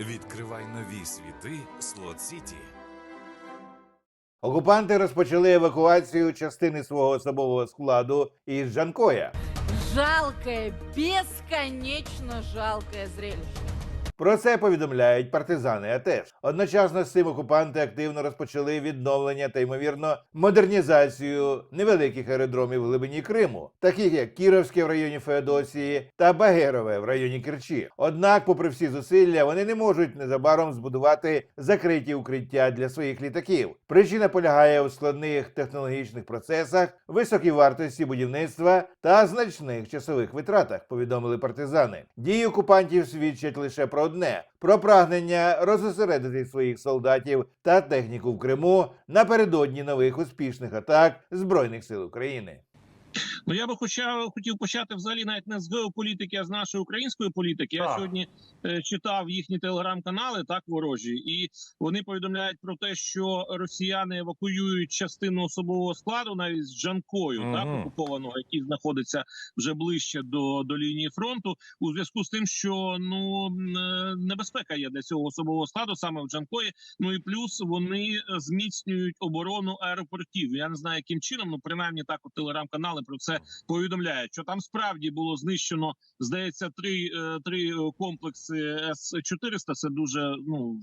Відкривай нові світи Слот Сіті. Окупанти розпочали евакуацію частини свого особового складу із Жанкоя. Жалкое, бесконечно жалкое зрелище. Про це повідомляють партизани. АТЕШ. Одночасно з цим окупанти активно розпочали відновлення та ймовірно модернізацію невеликих аеродромів в глибині Криму, таких як Кіровське в районі Феодосії та Багерове в районі Керчі. Однак, попри всі зусилля, вони не можуть незабаром збудувати закриті укриття для своїх літаків. Причина полягає у складних технологічних процесах, високій вартості будівництва та значних часових витратах. Повідомили партизани. Дії окупантів свідчать лише про одне: про прагнення розосередити своїх солдатів та техніку в Криму напередодні нових успішних атак збройних сил України. Ну я би хоча хотів почати взагалі навіть не з геополітики, а з нашої української політики. Я сьогодні е, читав їхні телеграм-канали, так ворожі, і вони повідомляють про те, що росіяни евакуюють частину особового складу навіть з Джанкою, так окупованого, який знаходиться вже ближче до, до лінії фронту, у зв'язку з тим, що ну е, небезпека є для цього особового складу саме в Джанкої. Ну і плюс вони зміцнюють оборону аеропортів. Я не знаю, яким чином, ну принаймні так от телеграм-канали про це повідомляють, що там справді було знищено, здається, три, е, три е, комплекси С 400 Це дуже ну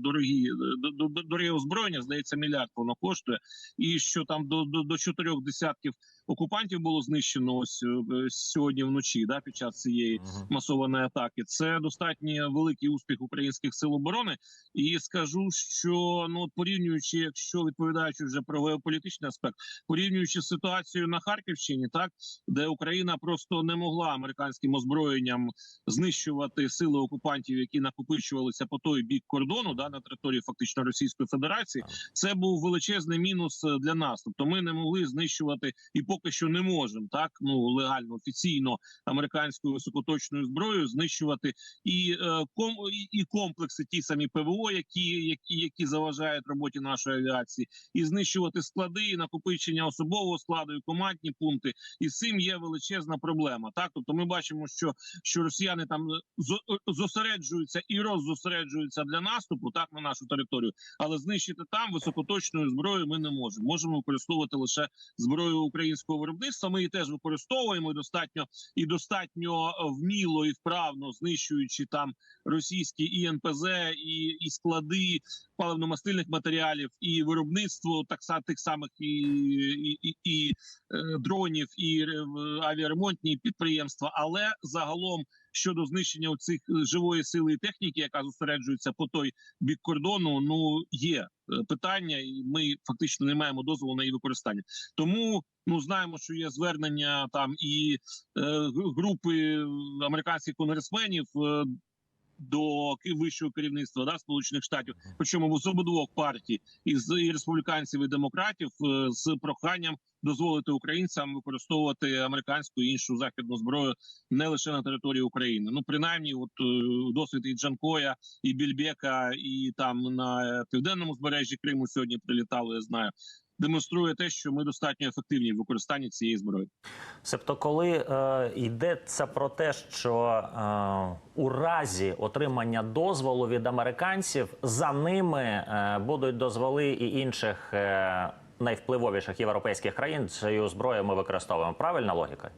дорогі д- д- д- дороге озброєння. Здається, мільярд воно коштує, і що там до, до, до чотирьох десятків окупантів було знищено ось е, сьогодні вночі, да, під час цієї масованої атаки. Це достатньо великий успіх українських сил оборони. І скажу, що ну порівнюючи, якщо відповідаючи вже про геополітичний аспект, порівнюючи з ситуацією на Харківщині, так де Україна просто не могла американським озброєнням знищувати сили окупантів, які накопичувалися по той бік кордону, да на території фактично Російської Федерації. Це був величезний мінус е, для нас. Тобто, ми не могли знищувати і поки що не можемо так ну легально офіційно американською високоточною зброєю знищувати і е, ком і- комплекси, ті самі ПВО, які, які, які заважають роботі нашої авіації, і знищувати склади, і накопичення особового складу, і командні пункти. І з цим є величезна проблема. Так, тобто, ми бачимо, що, що росіяни там зо- зосереджуються і роззосереджуються для наступу, так на нашу територію, але знищити там високоточною зброєю ми не можемо. Можемо використовувати лише зброю українського виробництва. Ми її теж використовуємо і достатньо і достатньо е, вміло і вправно знищуючи там російські і НПЗ, і, і склади паливно-мастильних матеріалів, і виробництво так тих самих і, і, і, і е, дронів, і е, авіаремонтні підприємства. Але загалом щодо знищення цих живої сили і техніки, яка зосереджується по той бік кордону, ну є питання, і ми фактично не маємо дозволу на її використання. Тому ну знаємо, що є звернення там і е, групи американських конгресменів. До вищого керівництва да сполучених штатів, причому з обидвох партій, і з і республіканців і демократів, е, з проханням дозволити українцям використовувати американську і іншу західну зброю не лише на території України. Ну принаймні, от е, досвід і Джанкоя, і Більбека, і там на південному збережжі Криму сьогодні прилітали. Я знаю, демонструє те, що ми достатньо ефективні в використанні цієї зброї. Себто, коли е, йдеться про те, що е, у разі отримання дозволу від американців за ними е, будуть дозволи і інших е, найвпливовіших європейських країн, цю зброю ми використовуємо. Правильна логіка?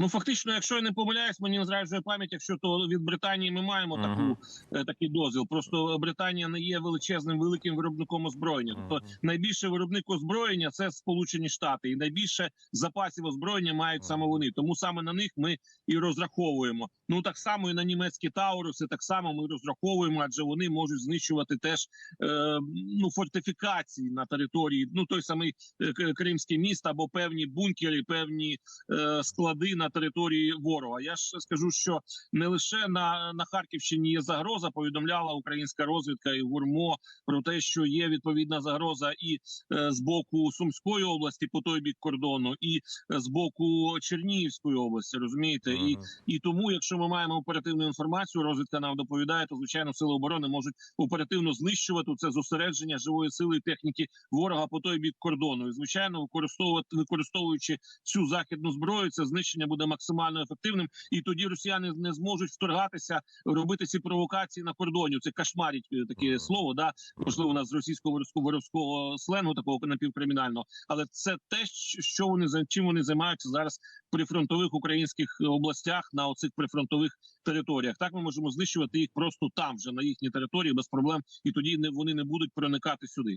Ну фактично, якщо я не помиляюсь, мені не зраджує пам'ять. Якщо то від Британії ми маємо Мгм. таку е, такий дозвіл. Просто Британія не є величезним великим виробником озброєння. Тобто найбільше виробник озброєння це Сполучені Штати, і найбільше запасів озброєння мають саме вони. Тому саме на них ми і розраховуємо. Ну так само і на німецькі Тауруси, так само ми розраховуємо, адже вони можуть знищувати теж е, ну фортифікації на території. Ну той самий е, Кримський міст або певні бункери, певні е, склади на території ворога. Я ж скажу, що не лише на, на Харківщині є загроза. Повідомляла українська розвідка і гурмо про те, що є відповідна загроза і е, з боку Сумської області по той бік кордону, і е, з боку Чернігівської області. Розумієте, і і тому, якщо Ми маємо оперативну інформацію, розвідка нам доповідає, то звичайно сили оборони можуть оперативно знищувати це зосередження живої сили і техніки ворога по той бік кордону. І звичайно, використовувати використовуючи цю західну зброю, це знищення буде максимально ефективним. І тоді росіяни не зможуть вторгатися, робити ці провокації на кордоні. Це кошмарить е, таке слово. Да можливо, у нас з російського воровського сленгу такого напівкримінального, але це те, що вони чим вони займаються зараз при фронтових українських областях на оцих прифронтових територіях. Так ми можемо знищувати їх просто там, вже на їхній території, без проблем, і тоді не вони не будуть проникати сюди.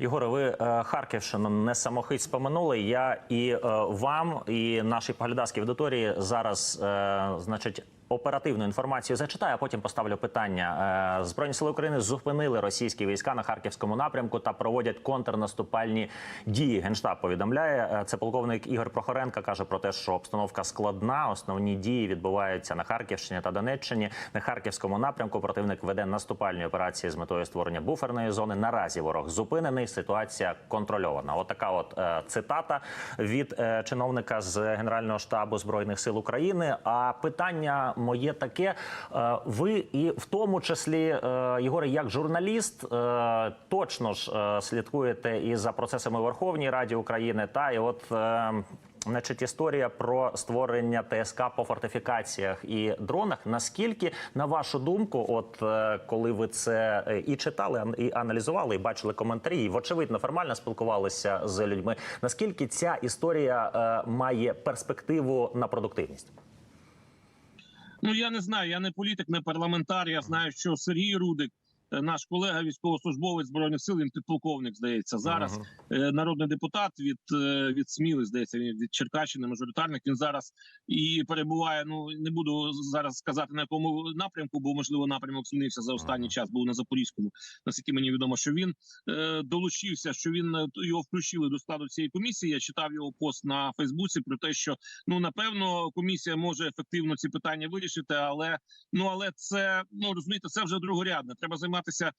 Єгоре, ви е, Харківщину не самохить споминули. Я і е, вам, і нашій поглядацькій аудиторії зараз, е, значить. Оперативну інформацію зачитаю, а потім поставлю питання. Е, Збройні сили України зупинили російські війська на харківському напрямку та проводять контрнаступальні дії. Генштаб повідомляє Е, це полковник Ігор Прохоренко каже про те, що обстановка складна. Основні дії відбуваються на Харківщині та Донеччині. На харківському напрямку противник веде наступальні операції з метою створення буферної зони. Наразі ворог зупинений. Ситуація контрольована. Отака от е, цитата від чиновника з Генерального штабу збройних сил України. А питання моє таке: е, ви і в тому числі, е, Єгоре, як журналіст, е, точно ж слідкуєте і за процесами Верховній Раді України. Та і от. Значить, історія про створення ТСК по фортифікаціях і дронах. Наскільки, на вашу думку, от коли ви це і читали, і аналізували, і бачили коментарі, і вочевидь неформально спілкувалися з людьми. Наскільки ця історія має перспективу на продуктивність? Ну я не знаю. Я не політик, не парламентар. Я знаю, що Сергій Рудик, наш колега, військовослужбовець збройних сил, він підполковник, здається, зараз. Мгм. е, народний депутат від, е, від Сміли, здається, він від Черкащини, мажоритарник. Він зараз і перебуває. Ну не буду зараз сказати на якому напрямку, бо можливо напрямок змінився за останній Ага. час. Був на Запорізькому. Наскільки мені відомо, що він е, долучився, що він е, його включили до складу цієї комісії. Я читав його пост на Фейсбуці про те, що ну напевно комісія може ефективно ці питання вирішити, але ну але це ну розумієте, це вже другорядне. Треба займатися е,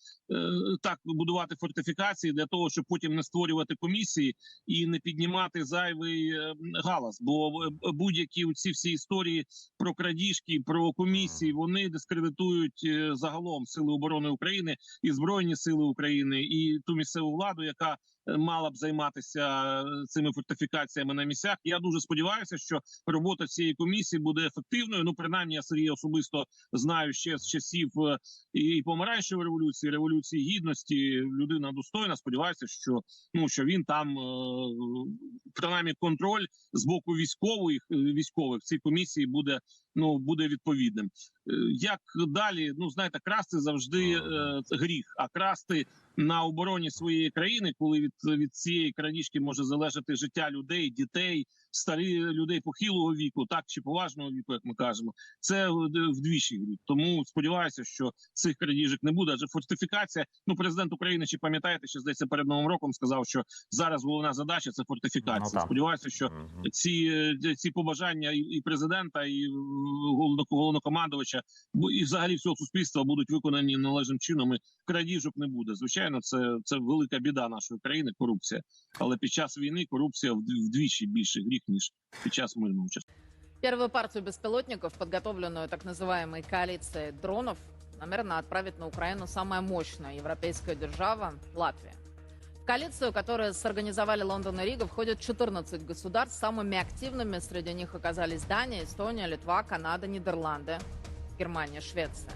так, будувати фортифікації для того, щоб потім не створювати комісії і не піднімати зайвий е, галас. Бо е, будь-які ці всі історії про крадіжки, про комісії, вони дискредитують загалом сили оборони України і збройні сили України, і ту місцеву владу, яка мала б займатися е, цими фортифікаціями на місцях. Я дуже сподіваюся, що робота цієї комісії буде ефективною. Ну, принаймні, я Сергія особисто знаю ще з часів е, і помаранчевої революції, революції гідності. Людина достойна. Сподіваюся, що ну що він там е, принаймні контроль з боку військових військових в цій комісії буде ну буде відповідним. Е, Як далі? Ну знаєте, красти завжди е, гріх, а красти на обороні своєї країни, коли від, від цієї крадіжки може залежати життя людей, дітей, старі людей похилого віку, так чи поважного віку, як ми кажемо, це вдвічі. Тому сподіваюся, що цих крадіжок не буде. Адже фортифікація. Ну, президент України, чи пам'ятаєте, що здається перед новим роком сказав, що зараз головна задача це фортифікація. Ну. Сподіваюся, що Мгм. ці, ці побажання і, президента, і головнокомандувача, і взагалі всього суспільства будуть виконані належним чином. І крадіжок не буде. Звичайно, це, це велика біда нашої країни. Корупція, але під час війни корупція вдвічі більше гріх ніж під час мирного часу. Первую партию беспилотников, подготовленную так называемой коалицией дронов, намерена отправить на Украину самая мощная европейская держава – Латвия. В коалицию, которую сорганизовали Лондон и Рига, входят 14 государств. Самыми активными среди них оказались Дания, Эстония, Литва, Канада, Нидерланды, Германия, Швеция.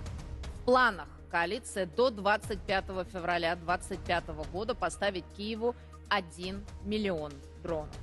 В планах коалиции до 25 февраля 2025 года поставить Киеву 1 миллион дронов.